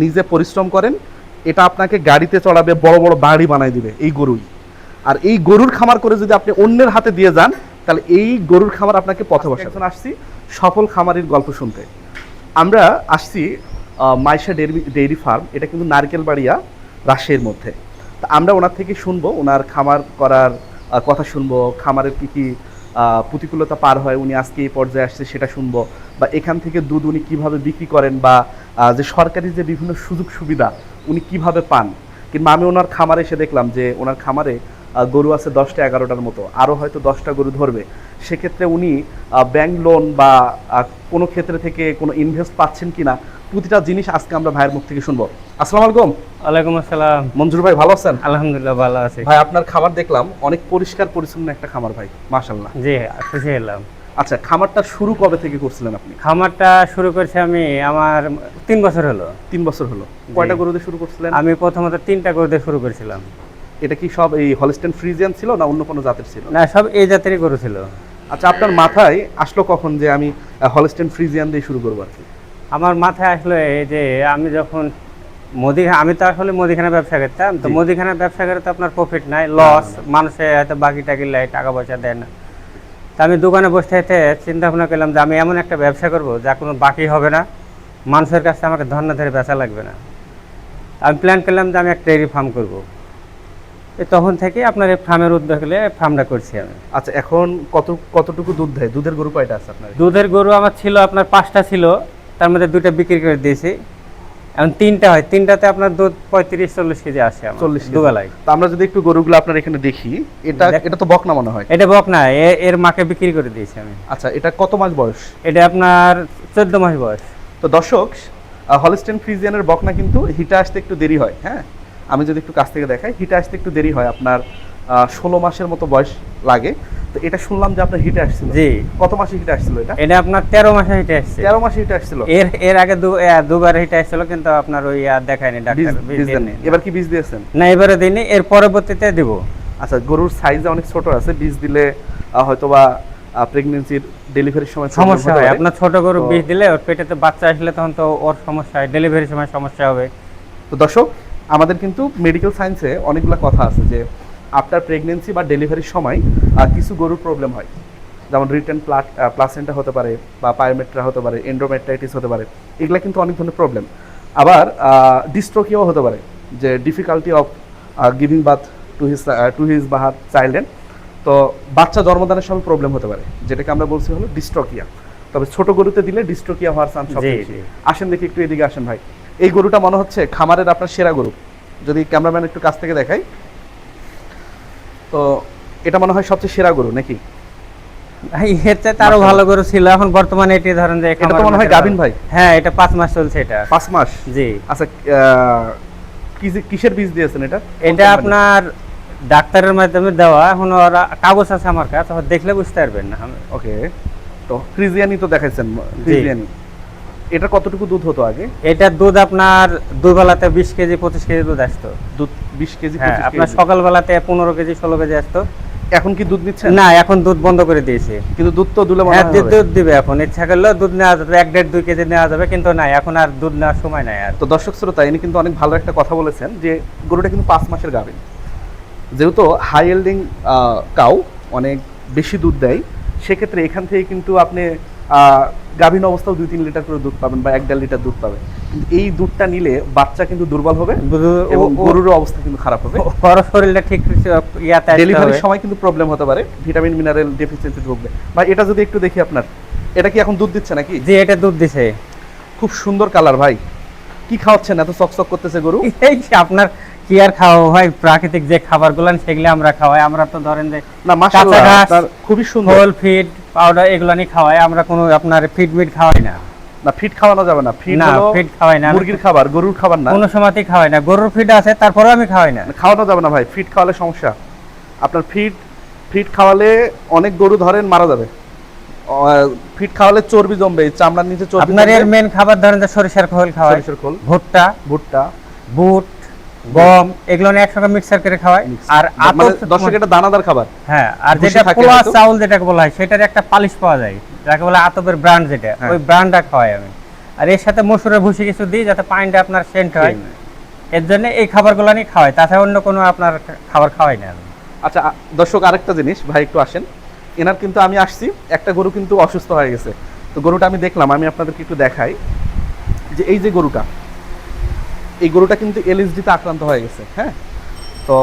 নিজে পরিশ্রম করেন এটা আপনাকে গাড়িতে চড়াবে বড় বড় বাড়ি বানাই দিবে এই গরুই। আর এই গরুর খামার করে যদি আপনি অন্যের হাতে দিয়ে যান তাহলে এই গরুর খামার আপনাকে পথে বসে এখন আসছি সফল খামারের গল্প শুনতে। আমরা আসছি মাইশা ডেয়ারি ডেইরি ফার্ম এটা কিন্তু নারকেল বাড়িয়া রাজশাহীর মধ্যে। তা আমরা ওনার থেকে শুনব ওনার খামার করার কথা শুনব খামারের কি কি প্রতিকূলতা পার হয়, উনি আজকে এই পর্যায়ে আসছে সেটা শুনব। বা এখান থেকে দুধ উনি কীভাবে বিক্রি করেন বা যে সরকারি যে বিভিন্ন সুযোগ সুবিধা, উনি কীভাবে পান? কিংবা আমি ওনার খামারে এসে দেখলাম যে, ওনার খামারে গরু আছে দশটা, এগারোটার মতো। আরও হয়তো দশটা গরু ধরবে। সেক্ষেত্রে উনি ব্যাংক লোন বা কোনো ক্ষেত্রে থেকে কোনো ইনভেস্ট পাচ্ছেন কিনা প্রতিটা জিনিস আজকে আমরা ভাইয়ের মুখ থেকে শুনব। আসসালামু আলাইকুম। ওয়ালাইকুম আসসালাম। মঞ্জুর ভাই ভালো আছেন? আলহামদুলিল্লাহ ভালো আছি। ভাই আপনার খামার দেখলাম অনেক পরিষ্কার পরিচ্ছন্ন একটা খামার ভাই মাশাল্লাহ জি খুশি হলাম। আচ্ছা খামারটা শুরু কবে থেকে করছিলেন আপনি? খামারটা শুরু করছি আমি আমার তিন বছর হলো। তিন বছর হলো। কয়টা গরু দিয়ে শুরু করছিলেন? আমি প্রথমত তিনটা গরু দিয়ে শুরু করেছিলাম। এটা কি সব এই হলিস্টেন ফ্রিজিয়ান ছিল না অন্য কোনো জাতের ছিল? না সব এই জাতেরই গরু ছিল। আচ্ছা আপনার মাথায় আসলো কখন যে আমি হলিস্টেন ফ্রিজিয়ান দিয়ে শুরু করব আর কি? আমার মাথায় আসলো এই যে আমি যখন মুদি আমি তো আসলে মুদিখানা ব্যবসা করতাম তো। মুদিখানা ব্যবসা করে তো আপনার প্রফিট নাই লস মানুষে হয়তো বাকি টাকি লাই টাকা পয়সা দেয় না। তা আমি দোকানে বসে থেকে চিন্তা ভাবনা করলাম যে আমি এমন একটা ব্যবসা করব যা কোনো বাকি হবে না মানুষের কাছে আমাকে ধর্না ধরে বেচা লাগবে না। আমি প্ল্যান করলাম যে আমি একটা ডেয়ারি ফার্ম করব। এই তখন থেকে আপনার এই ফার্মের উদ্যোগ হলে ফার্মটা করছি আমি। আচ্ছা এখন কত কতটুকু দুধ দেয়? দুধের গরু কয়টা আছে আপনার? দুধের গরু আমার ছিল আপনার পাঁচটা ছিল। তার মধ্যে দুইটা বিক্রি করে দিয়েছি। এখন তিনটা হয় তিনটাতে আপনার দুধ পঁয়ত্রিশ চল্লিশ কেজি আসে চল্লিশ। দুবেলায়। তো আমরা যদি একটু গরুগুলো আপনার এখানে দেখি এটা এটা তো বকনা মনে হয়। এটা বক না এ- এর মাকে বিক্রি করে দিয়েছি আমি। আচ্ছা এটা কত মাস বয়স? এটা আপনার চোদ্দ মাস বয়স। তো দর্শক হলিস্টেন ফ্রিজিয়ানের বকনা কিন্তু হিটা আসতে একটু দেরি হয় হ্যাঁ? আমি যদি একটু কাছ থেকে দেখাই হিটা আসতে একটু দেরি হয় আপনার ষোলো মাসের মতো বয়স লাগে। তো এটা শুনলাম যে আপনার হিটে আসছিল। জি। কত মাসে হিটে আসছিল এটা? এটা আপনার তেরো মাসে হেঁটে আসছে। তেরো মাসে হিটে আসছিল। এর এর আগে দুবার হেঁটে আসছিল কিন্তু আপনার ওই আর দেখায়নি ডাক্তার বীজ বীজ। এবার কি বীজ দিয়েছেন? না এবারে দিইনি এর পরবর্তীতে দিব। আচ্ছা গরুর সাইজে অনেক ছোট আছে বীজ দিলে আহ, হয়তোবা প্রেগনেন্সির ডেলিভারির সময় সমস্যা হয়। আপনার ছোট গরু তো- বিষ দিলে ওর পেটেতে বাচ্চা আসলে তখন তো ওর সমস্যা হয় ডেলিভারির সময় সমস্যা হবে। তো দর্শক আমাদের কিন্তু মেডিকেল সায়েন্সে অনেকগুলো কথা আছে যে আফটার প্রেগনেন্সি বা ডেলিভারির সময় কিছু গরুর প্রবলেম হয়। যেমন রিটার্ন প্লাট প্লাসেন্টা হতে পারে বা পায়োমেট্রা হতে পারে এন্ড্রোমেট্রাইটিস হতে পারে এগুলো কিন্তু অনেক ধরনের প্রবলেম আবার ডিস্ট্রোকিও হতে পারে যে difficulty of giving bath to his to his বা হার চাইল্ডেন তো বাচ্চা জন্মদানের সময় প্রবলেম হতে পারে যেটাকে আমরা বলছি হলো ডিস্ট্রোকিয়া তবে ছোট গরুতে দিলে ডিস্ট্রোকিয়া হওয়ার চান্স সবচেয়ে আসেন দেখি একটু এদিকে আসেন ভাই। এই গরুটা মনে হচ্ছে খামারের আপনার সেরা গরু। যদি ক্যামেরাম্যান একটু কাছ থেকে দেখাই। তো এটা মনে হয় সবচেয়ে সেরা গরু নাকি? এর চাইতে আরও ভালো গরু ছিল এখন বর্তমানে এটি ধরেন যে এটা তো মনে হয় ভাই? হ্যাঁ এটা পাঁচ মাস চলছে এটা। পাঁচ মাস? জি। আচ্ছা কিসের বীজ দিয়েছেন এটা? এটা আপনার ডাক্তারের মাধ্যমে দেওয়া এখন ওরা কাগজ আছে আমার কাছে দেখলে বুঝতে পারবেন না ওকে তো ফ্রিজিয়ানি তো দেখাইছেন ফ্রিজিয়ানি এটা কতটুকু দুধ হতো আগে? এটা দুধ আপনার দুবেলাতে বিশ কেজি পঁচিশ কেজি দুধ আসতো। দুধ বিশ কেজি হ্যাঁ 25 আপনার। সকালবেলাতে পনেরো কেজি ষোলো কেজি আসতো। এখন কি দুধ নিচ্ছেন? না এখন দুধ বন্ধ করে দিয়েছে। কিন্তু দুধ তো দুলে মনে হ্যাঁ দুধ দিবে এখন। ইচ্ছা করলেও দুধ নেওয়া যাবে এক দেড় দুই কেজি নেওয়া যাবে কিন্তু না এখন আর দুধ নেওয়ার সময় নাই আর। তো দর্শক শ্রোতা ইনি কিন্তু অনেক ভালো একটা কথা বলেছেন যে গরুটা কিন্তু পাঁচ মাসের গাভিন যেহেতু হাই এল্ডিং কাউ অনেক বেশি দুধ দেয় সেক্ষেত্রে এখান থেকে কিন্তু আপনি আহ, গাভীন অবস্থাও দুই তিন লিটার করে দুধ পাবেন বা এক দেড় লিটার দুধ পাবেন। কিন্তু এই দুধটা নিলে বাচ্চা কিন্তু দুর্বল হবে এবং ও- অবস্থা কিন্তু খারাপ হবে। ওর শরীরটা ঠিক ইয়াতে ডেলিভারির সময় কিন্তু প্রবলেম হতে পারে ভিটামিন মিনারেল ডেফিসিয়েন্সি ঢুকবে। বা এটা যদি একটু দেখি আপনার এটা কি এখন দুধ দিচ্ছে নাকি? যে এটা দুধ দিছে। খুব সুন্দর কালার ভাই। কি খাওয়াচ্ছেন? এত চকচক করতেছে গরু। এই আপনার কি আর খাওয়া হয় প্রাকৃতিক যে খাবারগুলো সেগুলো আমরা খাওয়াই। আমরা তো ধরেন যে কাঁচা ঘাস, খুবই সুন্দর। খোল ফিড পাউডার এগুলো নিয়ে খাওয়াই। আমরা কোনো আপনার ফিড মিট খাওয়াই না। না ফিট খাওয়ানো যাবে না। ফিট না ফিড খাওয়াই না। মুরগির খাবার গরুর খাবার না। কোনো সময়তেই খাওয়াই না। গরুর ফিড আছে তারপরেও আমি খাওয়াই না। খাওয়ানো যাবে না ভাই ফিট খাওয়ালে সমস্যা। আপনার ফিট ফিট খাওয়ালে অনেক গরু ধরেন মারা যাবে। ফিট খাওয়ালে চর্বি জমবে চামড়ার নিচে চর্বি আপনার এর মেন খাবার ধরেন যে সরিষার খোল খাওয়াই। সরিষার খোল। ভুট্টা। ভুট্টা। বুট। গম এগুলো একসঙ্গে মিক্সার করে খাওয়াই। আর মানে দর্শক এটা দানাদার খাবার। হ্যাঁ আর যেটা পোলা চাউল যেটাকে বলা হয় সেটার একটা পালিশ পাওয়া যায়। যাকে বলে আতপের ব্র্যান্ড যেটা হ্যাঁ। ওই ব্র্যান্ডটা খাওয়াই আমি। আর এর সাথে মসুরের ভুসি কিছু দিই যাতে পানিটা আপনার সেন্ট হয়। এর জন্য এই খাবারগুলো নিয়ে খাওয়াই তাছাড়া অন্য কোনো আপনার খাবার খাওয়াই না আচ্ছা দর্শক আরেকটা জিনিস ভাই একটু আসেন। এনার কিন্তু আমি আসছি একটা গরু কিন্তু অসুস্থ হয়ে গেছে। তো গরুটা আমি দেখলাম আমি আপনাদেরকে একটু দেখাই। যে এই যে গরুটা এই গরুটা কিন্তু এলএসডিতে আক্রান্ত হয়ে গেছে হ্যাঁ? তো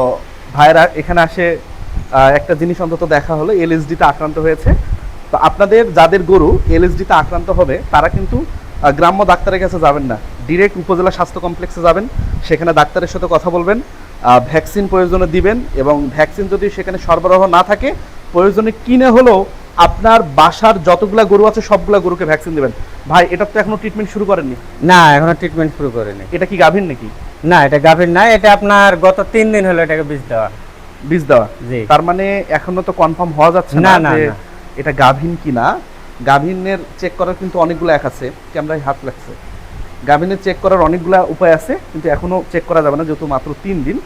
ভাইরা এখানে আসে একটা জিনিস অন্তত দেখা হলো এলএসডিতে আক্রান্ত হয়েছে। তো আপনাদের যাদের গরু এলএসডিতে আক্রান্ত হবে, তারা কিন্তু গ্রাম্য ডাক্তারের কাছে যাবেন না। ডিরেক্ট উপজেলা স্বাস্থ্য কমপ্লেক্সে যাবেন, সেখানে ডাক্তারের সাথে কথা বলবেন ভ্যাকসিন প্রয়োজনে দিবেন এবং ভ্যাকসিন যদি সেখানে সরবরাহ না থাকে, প্রয়োজনে কিনে হলেও আপনার বাসার যতগুলা গরু আছে সবগুলা গরুকে ভ্যাকসিন দিবেন। ভাই এটা তো এখনও ট্রিটমেন্ট শুরু করেননি। না এখনও ট্রিটমেন্ট শুরু করিনি। এটা কি গাভীর নাকি? না এটা গাভীর না এটা আপনার গত তিন দিন হলো এটাকে বীজ দেওয়া। বীজ দেওয়া? জি। তার মানে এখনও তো কনফার্ম হওয়া যাচ্ছে না, না যে এটা গাভীন কিনা। গাভীনের চেক করার কিন্তু অনেকগুলো এক আছে ক্যামেরায় হাত লাগছে গাভীনের চেক করার অনেকগুলো উপায় আছে কিন্তু এখনও চেক করা যাবে না যেহেতু মাত্র তিন দিন।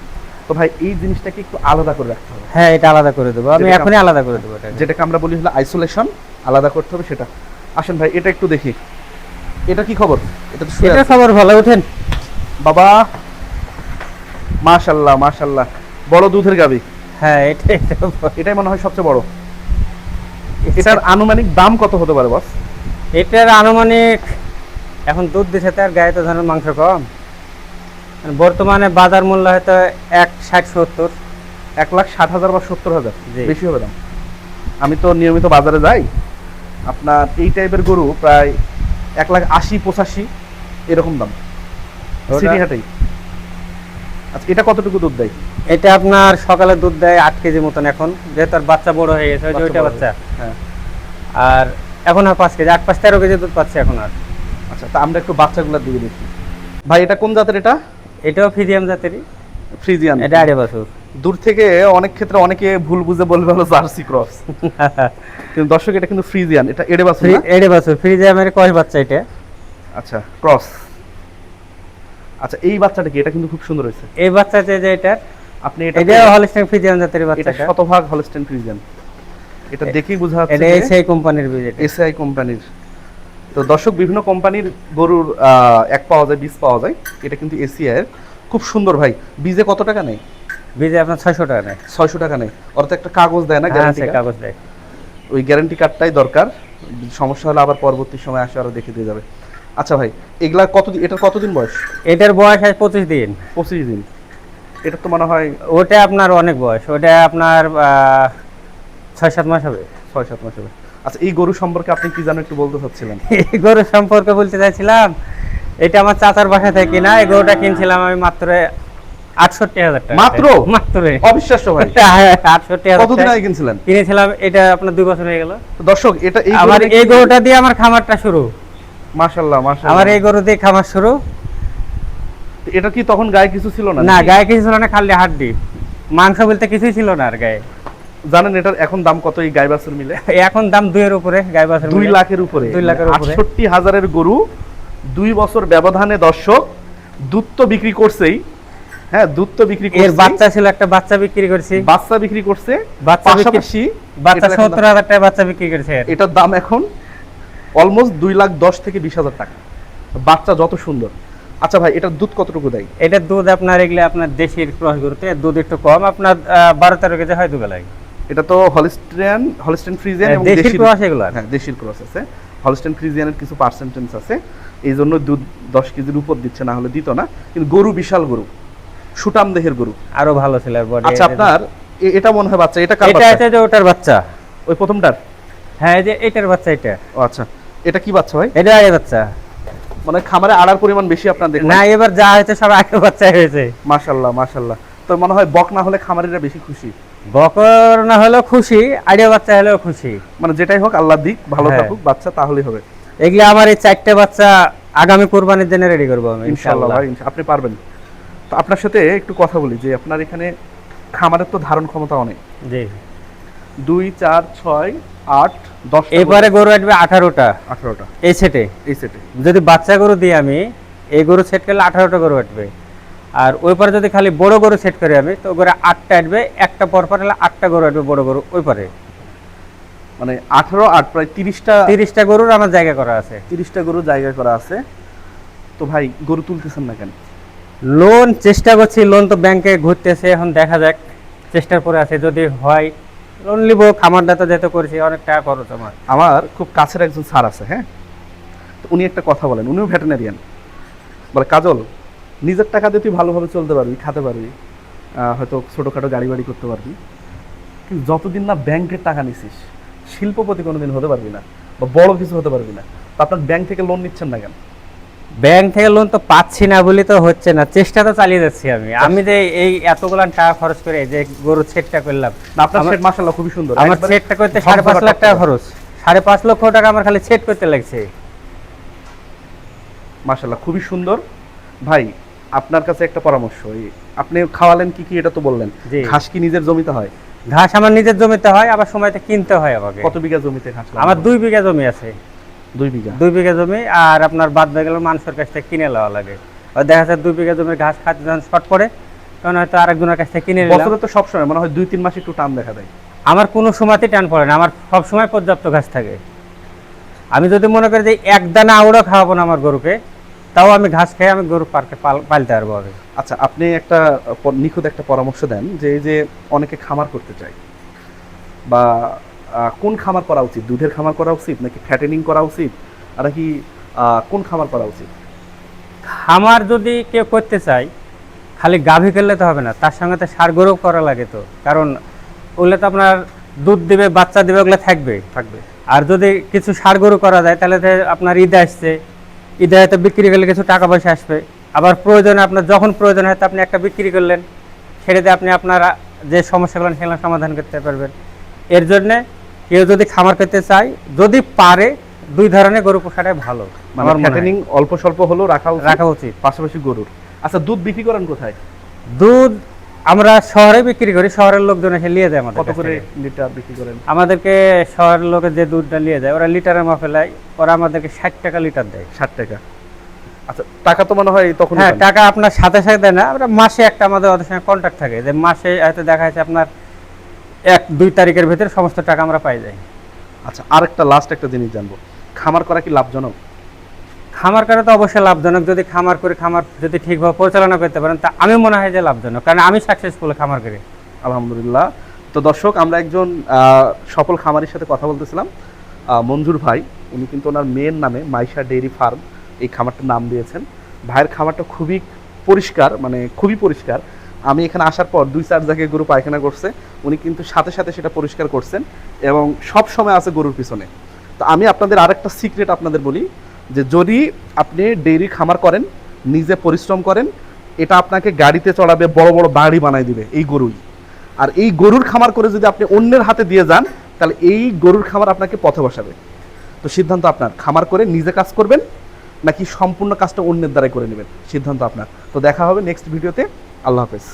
তো ভাই এই জিনিসটাকে একটু আলাদা করে রাখতে হবে। হ্যাঁ এটা আলাদা করে দেবো। আমি এখনই আলাদা করে দেবো এটা যেটাকে আমরা বলি হলো আইসোলেশন আলাদা করতে হবে সেটা। আসেন ভাই এটা একটু দেখি। এটা কি খবর? এটা তো এটা খবর ভালো উঠেন বাবা! মাশাল্লাহ মাশাল্লাহ বড় দুধের গাভী। হ্যাঁ এটা এটা এটাই মনে হয় সবচেয়ে বড়। এটার আনুমানিক দাম কত হতে পারে বস? এটার আনুমানিক এখন দুধ দিছে তার গায়ে তো ধরেন মাংস কম। বর্তমানে বাজার মূল্য হয়তো এক ষাট সত্তর এক লাখ ষাট হাজার বা সত্তর হাজার। বেশি হবে দাম আমি তো নিয়মিত বাজারে যাই। আপনার এই টাইপের গরু প্রায় এক লাখ আশি পঁচাশি এরকম দাম। ওটা- সিটি হাটেই। আচ্ছা এটা কতটুকু দুধ দেয়? এটা আপনার সকালে দুধ দেয় আট কেজি মতন এখন। যেহেতু আর বাচ্চা বড় হয়ে গেছে ওইটা বাচ্চা। হ্যাঁ। আর এখন আর পাঁচ কেজি আট পাঁচ তেরো কেজি দুধ পাচ্ছে এখন আর। আচ্ছা তা আমরা একটু বাচ্চাগুলোর দিকে দেখি। ভাই এটা কোন জাতের এটা? এটাও ফিজিয়াম জাতেরই। ফ্রিজিয়ান। এটা আড়ে বছর। দূর থেকে অনেক ক্ষেত্রে অনেকে ভুল বুঝে বলবে হলো জার্সি ক্রস কিন্তু দর্শক এটা কিন্তু ফ্রিজিয়ান এটা এড়ে বাছুর এড়ে বছর ফ্রিজিয়ামের কয় বাচ্চা এটা। আচ্ছা ক্রস আচ্ছা এই বাচ্চাটা কি? এটা কিন্তু খুব সুন্দর হয়েছে। এই বাচ্চা যে যে এটার আপনি এটা এটা হলস্টেন ফিজিয়াম জাতের বাচ্চা এটা শতভাগ হলস্টেন ফ্রিজিয়ান এটা দেখেই বোঝা যাচ্ছে এটা সেই কোম্পানির বীজ এটা। এসআই কোম্পানির। তো দর্শক বিভিন্ন কোম্পানির গরুর এক পাওয়া যায় বীজ পাওয়া যায়। এটা কিন্তু এসিআই এর। খুব সুন্দর ভাই। বীজে কত টাকা নেই? বীজে আপনার ছয়শো টাকা নেয় ছয়শো টাকা ওর তো একটা কাগজ দেয় না হ্যাঁ গ্যারান্টি কাগজ দেয়। ওই গ্যারান্টি কার্ডটাই দরকার। সমস্যা হলে আবার পরবর্তী সময় আসে আরও দেখে দিয়ে যাবে। আচ্ছা ভাই এগুলা কতদিন এটার কতদিন বয়স? এটার বয়স আছে পঁচিশ দিন। পঁচিশ দিন। এটা তো মনে হয় ওটা আপনার অনেক বয়স। ওটা আপনার ছয় সাত মাস হবে। ছয় সাত মাস হবে। আচ্ছা এই গরু সম্পর্কে আপনি কি জানো একটু বলতে চাচ্ছিলেন? এই গরু সম্পর্কে বলতে চাইছিলাম এটা আমার চাচার বাসা থেকে কিনা এই গরুটা কিনছিলাম আমি মাত্র আটষট্টি হাজার টাকা। মাত্র? মাত্র। অবিশ্বাস্য ভাই। আটষট্টি হাজার কতদিন আগে কিনছিলেন? কিনেছিলাম এটা আপনার দুই বছর হয়ে গেল। দর্শক এটা এই আমার এই গরুটা দিয়ে আমার খামারটা শুরু। মাশাআল্লাহ আমার এই গরু দিয়ে খামার শুরু। এটা কি তখন গায়ে কিছু ছিল না না গায়ে কিছু ছিল না খালি হাড্ডি। মাংস বলতে কিছুই ছিল না আর গায়ে। জানেন এটার এখন দাম কত এই গাই বাছুর মিলে এখন দাম দুইয়ের উপরে গায়ে বাছুর দুই লাখের উপরে। দুই লাখের উপরে। আটষট্টি হাজারের গরু দুই বছর ব্যবধানে দর্শক দুধ তো বিক্রি করছেই। হ্যাঁ দুধ তো বিক্রি এর বাচ্চা ছিল একটা বাচ্চা বিক্রি করছি। বাচ্চা বিক্রি করছে। বাচ্চা পাশাপাশি বাচ্চা সত্তর হাজার টাকা বাচ্চা বিক্রি করছে এটার দাম এখন অলমোস্ট দুই লাখ দশ থেকে বিশ হাজার টাকা। বাচ্চা যত সুন্দর। আচ্ছা ভাই এটার দুধ কতটুকু দেয়? এটার দুধ আপনার এগুলো আপনার দেশির ক্রস গরুতে দুধ একটু কম। আপনার বারো তেরো কেজি হয় দুবেলায়। এটা তো হলিস্ট্রিয়ান হলিস্টেন ফ্রিজিয়ান এবং দেশির দেশির ক্রস এগুলো হ্যাঁ দেশির ক্রস আছে। হলস্টেন ফ্রিজিয়ানের কিছু পার্সেন্টেজ আছে। এই জন্য দুধ দশ কেজির উপর দিচ্ছে না হলে দিত না। কিন্তু গরু বিশাল গরু। সুটাম দেহের গরু। আরও ভালো ছিল। আচ্ছা আপনার এটা মনে হয় বাচ্চা। এটা কার বাচ্চা? আছে যে ওটার বাচ্চা। ওই প্রথমটার? হ্যাঁ এই যে এটার বাচ্চা এটা। ও আচ্ছা। এটা কি বাচ্চা ভাই? এটা আগে বাচ্চা। মানে খামারে আড়ার পরিমাণ বেশি আপনার দেখেন না এবার যা হয়েছে সব আগে বাচ্চা হয়েছে। মাশাল্লাহ মাশাল্লাহ তো মনে হয় বক না হলে খামারিরা বেশি খুশি। বকর না হলেও খুশি আইডিয়া বাচ্চা হলেও খুশি। মানে যেটাই হোক আল্লাহ দিক ভালো হ্যাঁ। থাকুক বাচ্চা তাহলেই হবে। এগুলো আমার এই চারটে বাচ্চা আগামী কোরবানির জন্য রেডি করব আমি ইনশাআল্লাহ ইনশাআল্লাহ। ভাই আপনি পারবেন। তো আপনার সাথে একটু কথা বলি যে আপনার এখানে খামারের তো ধারণ ক্ষমতা অনেক। জি। দুই চার ছয় আট দশ এবারে গরু আসবে আঠারোটা। আঠারোটা। এই সেটে? এই সেটে। যদি বাচ্চা গরু দিই আমি এই গরু সেট করলে আঠারোটা গরু আসবে। আর ওই পারে যদি খালি বড় গরু সেট করি আমি তো গরু আটটা আসবে একটা পর পর হলে আটটা গরু আসবে বড় গরু ওই পারে। মানে আঠারো আট প্রায় তিরিশটা তিরিশটা গরুর আমার জায়গা করা আছে। তিরিশটা গরু জায়গা করা আছে। তো ভাই গরু তুলতেছেন না কেন? লোন চেষ্টা করছি লোন তো ব্যাংকে ঘুরতেছে এখন দেখা যাক চেষ্টার পরে আছে যদি হয় লোন নিব খামারটা তো যেতে করেছি অনেক টাকা খরচ আমার। আমার খুব কাছের একজন স্যার আছে হ্যাঁ? তো উনি একটা কথা বলেন উনিও ভেটেনারিয়ান বলে কাজল নিজের টাকা দিয়ে তুই ভালোভাবে চলতে পারবি খাতে পারবি হয়তো ছোটোখাটো গাড়ি বাড়ি করতে পারবি। কিন্তু যতদিন না ব্যাংকের টাকা নিছিস শিল্পপতি কোনোদিন হতে পারবি না বা বড় কিছু হতে পারবি না। তো আপনার ব্যাংক থেকে লোন নিচ্ছেন না কেন? ব্যাংক থেকে লোন তো পাচ্ছি না বলে তো হচ্ছে না চেষ্টা তো চালিয়ে যাচ্ছি আমি। আমি যে এই এতগুলো টাকা খরচ করে যে গরু সেটটা করলাম আপনার সেট মাসাল্লাহ খুবই সুন্দর। আমার সেটটা করতে সাড়ে পাঁচ লাখ টাকা খরচ। সাড়ে পাঁচ লক্ষ টাকা আমার খালি সেট করতে লাগছে। মাশাল্লাহ খুবই সুন্দর। ভাই আপনার কাছে একটা পরামর্শ আপনি খাওয়ালেন কি কি এটা তো বললেন। ঘাস কি নিজের জমিতে হয়? ঘাস আমার নিজের জমিতে হয় আবার সময়তে কিনতে হয় আমাকে। কত বিঘা জমিতে ঘাস আমার দুই বিঘা জমি আছে। দুই বিঘা? দুই বিঘা জমি আর আপনার বাদ হয়ে গেলে মানুষের কাছ থেকে কিনে নেওয়া লাগে। দেখা যাচ্ছে দুই বিঘা জমির ঘাস খাতে যখন শর্ট পড়ে তখন হয়তো আরেকজনের কাছ থেকে কিনে বছরে তো সবসময় মনে হয় দুই তিন মাস একটু টান দেখা দেয়। আমার কোনো সময়তেই টান পড়ে না আমার সব সময় পর্যাপ্ত ঘাস থাকে। আমি যদি মনে করি যে এক দানা আউড়ও খাওয়াবো না আমার গরুকে তাও আমি ঘাস খেয়ে আমি গরু পার্কে পালতে পারব আমি আচ্ছা আপনি একটা নিখুঁত একটা পরামর্শ দেন যে এই যে অনেকে খামার করতে চায়। বা কোন খামার করা উচিত? দুধের খামার করা উচিত নাকি ফ্যাটেনিং করা উচিত? আর নাকি আহ, কোন খামার করা উচিত? খামার যদি কেউ করতে চায় খালি গাভী করলে তো হবে না তার সঙ্গে তো সার গরু করা লাগে তো। কারণ ওগুলো তো আপনার দুধ দিবে বাচ্চা দিবে ওগুলো থাকবে। থাকবে। আর যদি কিছু সার গরু করা যায় তাহলে তো আপনার ঈদ আসছে ঈদে হয়তো বিক্রি করলে কিছু টাকা পয়সা আসবে। আবার প্রয়োজনে আপনার যখন প্রয়োজন হয় তো আপনি একটা বিক্রি করলেন দিয়ে আপনি আপনার যে সমস্যাগুলো সেগুলো সমাধান করতে পারবেন। এর জন্যে কেউ যদি খামার করতে চায় যদি পারে দুই ধরনের গরু পোষাটাই ভালো মানে আমার অল্প স্বল্প হলেও রাখা রাখা উচিত। পাশাপাশি গরুর। আচ্ছা দুধ বিক্রি করেন কোথায়? দুধ আমরা শহরে বিক্রি করি শহরের লোকজন এসে নিয়ে যায় আমাদের কত করে লিটার বিক্রি করেন? আমাদেরকে শহরের লোকে যে দুধটা নিয়ে যায় ওরা লিটারের মাপে নেয় ওরা আমাদেরকে ষাট টাকা লিটার দেয়। ষাট টাকা। আচ্ছা টাকা তো মনে হয় তখন হ্যাঁ টাকা আপনার সাথে সাথে দেয় না। আমরা মাসে একটা আমাদের ওদের সঙ্গে কন্ট্যাক্ট থাকে যে মাসে হয়তো দেখা যাচ্ছে আপনার এক দুই তারিখের ভিতরে সমস্ত টাকা আমরা পাই যাই। আচ্ছা আরেকটা লাস্ট একটা জিনিস জানব। খামার করা কি লাভজনক? খামার করা তো অবশ্যই লাভজনক। যদি খামার করে খামার যদি ঠিকভাবে পরিচালনা করতে পারেন, তা আমি মনে হয় যে লাভজনক। কারণ আমি সাকসেসফুল খামার করি। আলহামদুলিল্লাহ। তো দর্শক, আমরা একজন সফল খামারির সাথে কথা বলতেছিলাম। মঞ্জুর ভাই, উনি কিন্তু ওনার মেয়ের নামে মাইশা ডেইরি ফার্ম এই খামারটার নাম দিয়েছেন। ভাইয়ের খামারটা খুবই পরিষ্কার মানে খুবই পরিষ্কার। আমি এখানে আসার পর দুই, চার জায়গায় গরু পায়খানা করছে। উনি কিন্তু সাথে সাথে সেটা পরিষ্কার করছেন এবং সব সময় আছে গরুর পিছনে। তো আমি আপনাদের আরেকটা সিক্রেট আপনাদের বলি। যে যদি আপনি ডেইরি খামার করেন, নিজে পরিশ্রম করেন, এটা আপনাকে গাড়িতে চড়াবে, বড় বড় বাড়ি বানাই দিবে এই গরুই। আর এই গরুর খামার করে যদি আপনি অন্যের হাতে দিয়ে যান, তাহলে এই গরুর খামার আপনাকে পথে বসাবে। তো সিদ্ধান্ত আপনার, খামার করে নিজে কাজ করবেন, নাকি সম্পূর্ণ কাজটা অন্যের দ্বারাই করে নেবেন? সিদ্ধান্ত আপনার। তো দেখা হবে নেক্সট ভিডিওতে আল্লাহ হাফেজ।